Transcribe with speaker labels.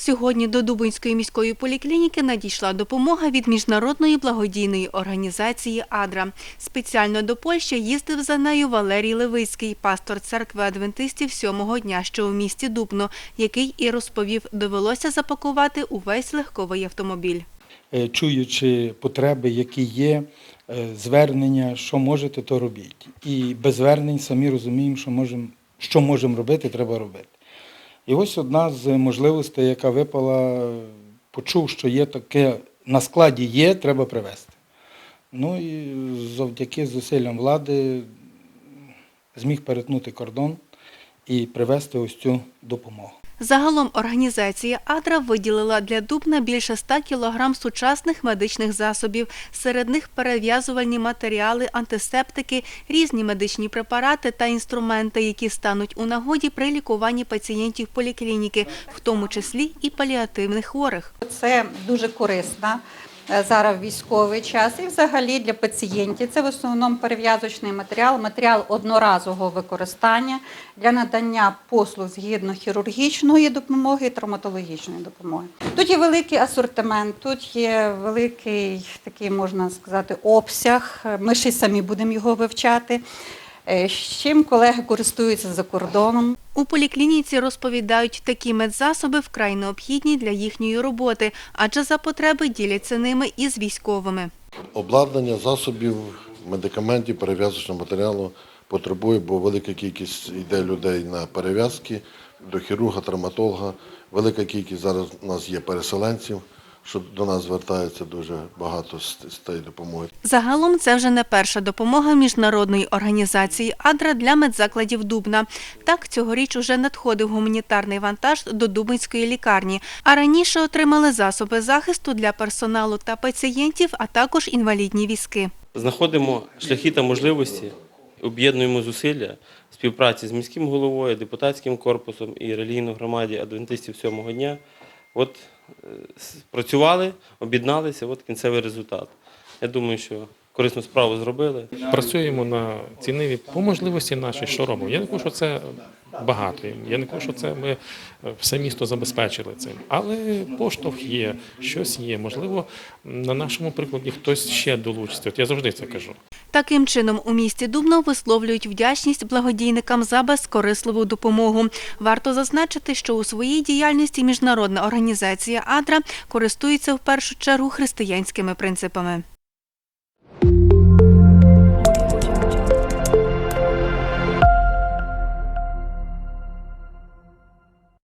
Speaker 1: Сьогодні до Дубинської міської поліклініки надійшла допомога від міжнародної благодійної організації «Адра». Спеціально до Польщі їздив за нею Валерій Левицький, пастор церкви адвентистів сьомого дня, що у місті Дубно, який і розповів, довелося запакувати увесь легковий автомобіль.
Speaker 2: е, чуючи потреби, які є, е, звернення, що можете, то робіть. І без звернень самі розуміємо, що можемо, що можемо робити, треба робити. І ось одна з можливостей, яка випала, почув, що є таке, на складі є, треба привезти. Ну і завдяки зусиллям влади зміг перетнути кордон і привезти ось цю допомогу.
Speaker 1: Загалом організація «Адра» виділила для Дубна більше 100 кілограм сучасних медичних засобів. Серед них перев'язувальні матеріали, антисептики, різні медичні препарати та інструменти, які стануть у нагоді при лікуванні пацієнтів поліклініки, в тому числі і паліативних хворих.
Speaker 3: Це дуже корисно е, зараз в військовий час і взагалі для пацієнтів. Це в основному перев'язочний матеріал, матеріал одноразового використання для надання послуг згідно хірургічної допомоги і травматологічної допомоги. Тут є великий асортимент, тут є великий такий, можна сказати, обсяг. Ми ще й самі будемо його вивчати. Е, з Чим колеги користуються за кордоном.
Speaker 1: У поліклініці розповідають, такі медзасоби вкрай необхідні для їхньої роботи, адже за потреби діляться ними із військовими.
Speaker 4: Обладнання засобів, медикаментів, перев'язочного матеріалу потребує, бо велика кількість йде людей на перев'язки до хірурга, травматолога. Велика кількість зараз у нас є переселенців, що до нас звертається дуже багато з з тієї допомоги.
Speaker 1: Загалом це вже не перша допомога міжнародної організації «Адра» для медзакладів Дубна. Так, цьогоріч уже надходив гуманітарний вантаж до Дубинської лікарні, а раніше отримали засоби захисту для персоналу та пацієнтів, а також інвалідні візки.
Speaker 5: знаходимо шляхи та можливості, об'єднуємо зусилля співпраці з міським головою, депутатським корпусом і релігійною громаді адвентистів сьомого дня. От е, працювали, об'єдналися, от кінцевий результат. Я думаю, що корисну справу зробили.
Speaker 6: працюємо на цій ниві по можливості нашій, що робимо. Я не кажу, що це багато. Я не кажу, що це ми все місто забезпечили цим. Але поштовх є, щось є. Можливо, на нашому прикладі хтось ще долучиться. От я завжди це кажу.
Speaker 1: Таким чином, у місті Дубно висловлюють вдячність благодійникам за безкорисливу допомогу. Варто зазначити, що у своїй діяльності міжнародна організація «Адра» користується в першу чергу християнськими принципами.